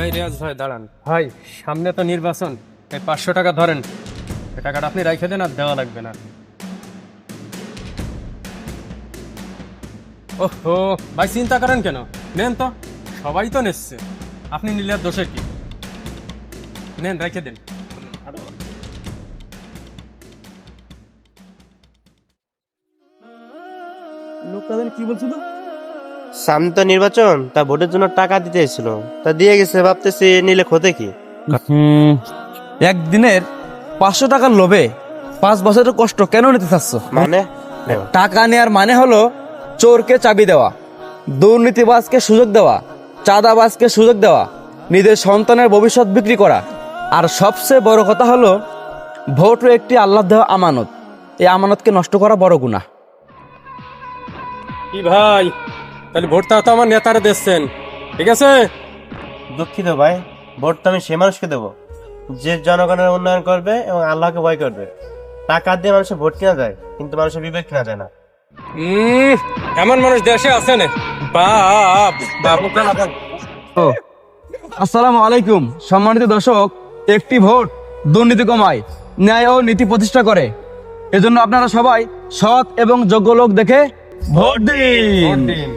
এই রিয়াজ ভাই দাঁড়ান। ভাই সামনে তো নির্বাচন। এই পাঁচশো টাকা ধরেন। এই টাকাটা আপনি রাইখে দেন আর দেওয়া লাগবে না। ওহো ভাই চিন্তা করেন কেন? নেন তো। সবাই তো নিচ্ছে। আপনি নিলে আর দোষের কি? নেন রেখে দেন। লোকটা কি বলছিল সামনে তো নির্বাচন তা ভোটের জন্য টাকা দিতে এসেছিল। তা দিয়ে গেছে ভাবতেছি নিলে ক্ষতি কি? একদিনের পাঁচশো টাকার লোভে পাঁচ বছরের কষ্ট কেন নিতে চাচ্ছ? মানে? টাকা নেওয়ার মানে হলো চোরকে চাবি দেওয়া দুর্নীতিবাজকে সুযোগ দেওয়া চাঁদাবাজকে সুযোগ দেওয়া নিজের সন্তানের ভবিষ্যৎ বিক্রি করা। আর সবচেয়ে বড় কথা হলো ভোট একটি আল্লাহ দেওয়া আমানত। এই আমানতকে নষ্ট করা বড় গুণা কি ভাই? তাহলে ভোটটা তো আমার নেতারা দিচ্ছেন। ঠিক আছে? দুঃখিত ভাই ভোট তো আমি সে মানুষকে দেবো যে জনগণের উন্নয়ন করবে এবং আল্লাহকে ভয় করবে। টাকা দিয়ে মানুষের ভোট কেনা যায় কিন্তু মানুষের বিবেক কেনা যায় না। উম, এমন মানুষ দেশে আছে না। বাপ আসসালামু আলাইকুম সম্মানিত দর্শক একটি ভোট দুর্নীতি কমায় ন্যায় ও নীতি প্রতিষ্ঠা করে। এজন্য আপনারা সবাই সৎ এবং যোগ্য লোক দেখে ভোট দিন। দিন।